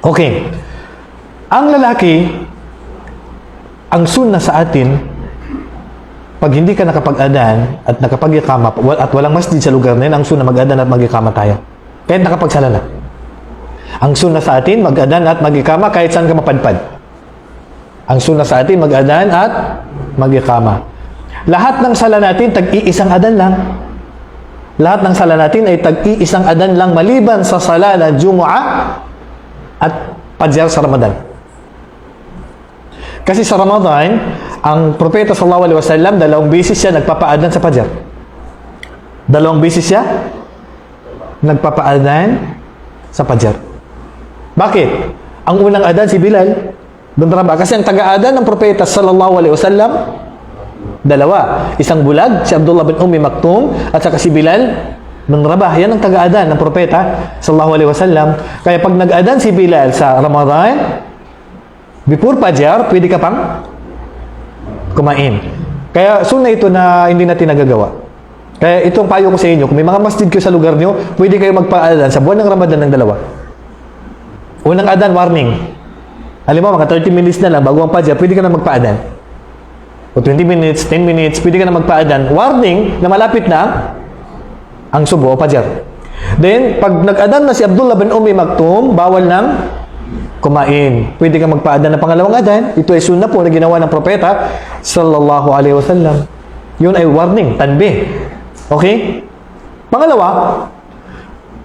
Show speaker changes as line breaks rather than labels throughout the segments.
Okay. Ang lalaki, ang sunna sa atin, pag hindi ka nakapag-adan at nakapag-ikama at walang masjid sa lugar na yun, ang sunna mag-adan at mag-ikama tayo. Kahit nakapagsalala. Ang sunna sa atin, mag-adan at mag-ikama kahit saan ka mapadpad. Ang sunna sa atin, mag-adan at mag-ikama. Lahat ng sala natin, tag-iisang adan lang. Lahat ng sala natin ay tag-iisang adan lang maliban sa sala na Jumu'ah at Fajr sa Ramadan. Kasi sa Ramadan, ang propeta sallallahu alaihi wasallam dalawang beses siya nagpapaadan sa Fajr. Dalawang beses siya nagpapaadan sa Fajr. Bakit? Ang unang adan si Bilal. Doon ba? Kasi ang taga-adan ng propeta sallallahu alaihi wasallam dalawa. Isang bulag, si Abdullah bin Ummi Maktum, at saka si Bilal bin Rabah. Yan ang taga-adan ng propeta sallallahu alaihi wasallam. Kaya pag nag-adan si Bilal sa Ramadan, before Fajr, pwede ka pang kumain. Kaya sunna ito na hindi natin nagagawa. Kaya itong payo ko sa inyo, kung may mga masjid kayo sa lugar nyo, pwede kayo magpa-adan sa buwan ng Ramadan ng dalawa. Unang adan, warning. Alam mo, mga 30 minutes na lang bago ang Fajr, pwede ka na magpa-adan. O 20 minutes, 10 minutes, pwede ka na magpa-adan. Warning na malapit na ang subo o Fajr. Then, pag nag-adan na si Abdullah bin Umi Maktum, bawal nang kumain. Pwede ka magpaadan ng pangalawang adan. Ito ay sunna po na ginawa ng propeta sallallahu alaihi wasallam. Yun ay warning, tanbih. Okay? Pangalawa,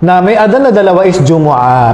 na may adan na dalawa is Jumu'ah.